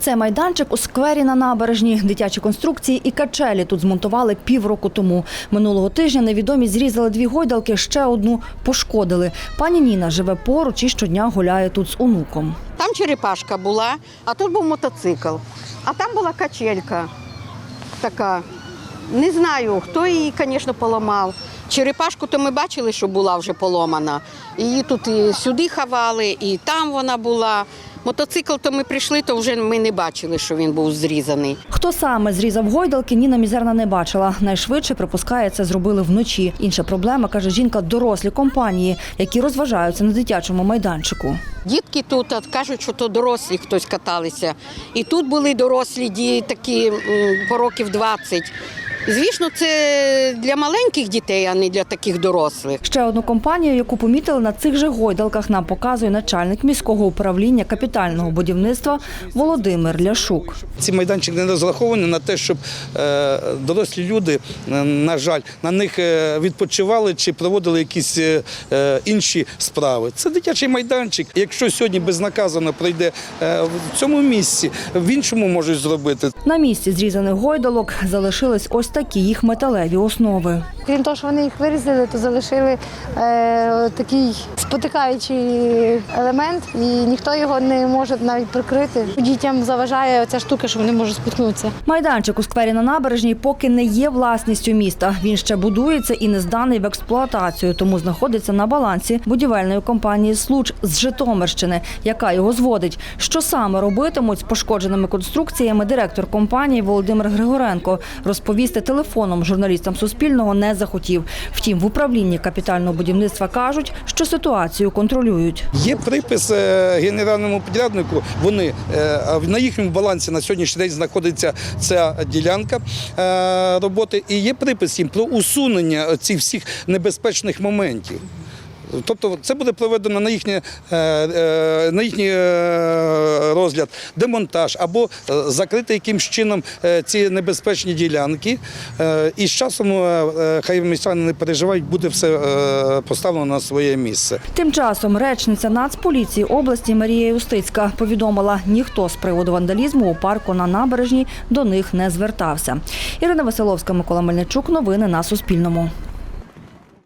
Це майданчик у сквері на набережні. Дитячі конструкції і качелі тут змонтували півроку тому. Минулого тижня невідомі зрізали дві гойдалки, ще одну пошкодили. Пані Ніна живе поруч і щодня гуляє тут з онуком. Там черепашка була, а тут був мотоцикл. А там була качелька така. Не знаю, хто її, звісно, поламав. Черепашку то ми бачили, що була вже поломана. Її тут і сюди ховали, і там вона була. Мотоцикл то ми прийшли, то вже ми не бачили, що він був зрізаний. Хто саме зрізав гойдалки, Ніна мізерна не бачила. Найшвидше припускає, це зробили вночі. Інша проблема каже жінка дорослі компанії, які розважаються на дитячому майданчику. Дітки тут кажуть, що то дорослі хтось каталися. І тут були дорослі ді, такі по років 20. Звісно, це для маленьких дітей, а не для таких дорослих. Ще одну компанію, яку помітили на цих же гойдалках, нам показує начальник міського управління капітального будівництва Володимир Ляшук. Ці майданчики не розраховані на те, щоб е, дорослі люди, е, на жаль, на них е, відпочивали чи проводили якісь інші справи. Це дитячий майданчик. Якщо сьогодні безнаказано пройде е, в цьому місці, в іншому можуть зробити. На місці зрізаних гойдалок залишились ось такі їх металеві основи. Крім того, що вони їх вирізали, то залишили е, такий спотикаючий елемент, і ніхто його не може навіть прикрити. Дітям заважає ця штука, що вони можуть спіткнутися. Майданчик у сквері на набережній поки не є власністю міста. Він ще будується і не зданий в експлуатацію, тому знаходиться на балансі будівельної компанії Случ з Житомирщини, яка його зводить. Що саме робитимуть з пошкодженими конструкціями, директор компанії Володимир Григоренко розповісти телефоном журналістам Суспільного не захотів. Втім, в управлінні капітального будівництва кажуть, що ситуацію контролюють. Є припис генеральному підряднику. Вони е, на їхньому балансі на сьогоднішній день знаходиться ця ділянка е, роботи, і є припис їм про усунення цих всіх небезпечних моментів. Тобто це буде проведено на їхнє е, е, на їхній е, розгляд демонтаж або закрити якимсь чином ці небезпечні ділянки. І з часом хай містяни не переживають, буде все поставлено на своє місце. Тим часом речниця Нацполіції області Марія Юстицька повідомила, ніхто з приводу вандалізму у парку на набережній до них не звертався. Ірина Василовська, Микола Мельничук. Новини на Суспільному.